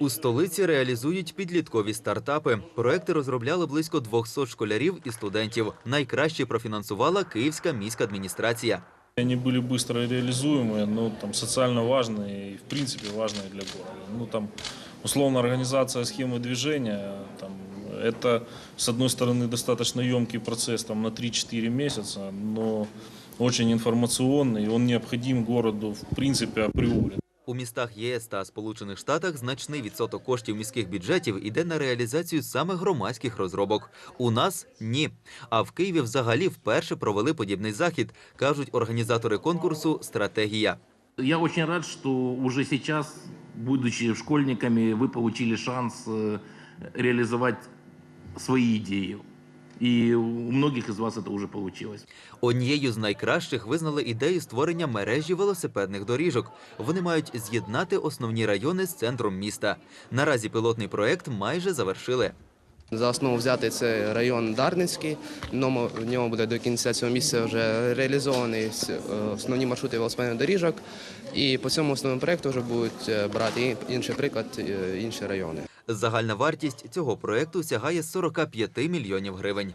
У столиці реалізують підліткові стартапи. Проекти розробляли близько 200 школярів і студентів. Найкраще профінансувала Київська міська адміністрація. Они были быстро реализуемые, но там социально важные и в принципе важные для города. Ну там условно организация схемы движения, там, это с одной стороны достаточно емкий процесс там, на 3-4 месяца, но очень информационный, и он необходим городу в принципе априори. У містах ЄС та Сполучених Штатах значний відсоток коштів міських бюджетів іде на реалізацію саме громадських розробок. У нас ні. А в Києві взагалі вперше провели подібний захід, кажуть організатори конкурсу Стратегія. Я очень рад, что уже сейчас, будучи школьниками, вы получили шанс э, реализовать свои идеи. И у многих из вас это уже получилось. Однією з найкращих визнали ідею створення мережі велосипедних доріжок. Вони мають з'єднати основні райони з центром міста. Наразі пілотний проект майже завершили. За основу взяти це район Дарницький. В ньому, буде до кінця цього місяця вже реалізовані е, основні маршрути велосипедних доріжок. І по цьому основному проєкту вже будуть е, брати інший приклад е, інші райони. Загальна вартість цього проекту сягає 45 мільйонів гривень.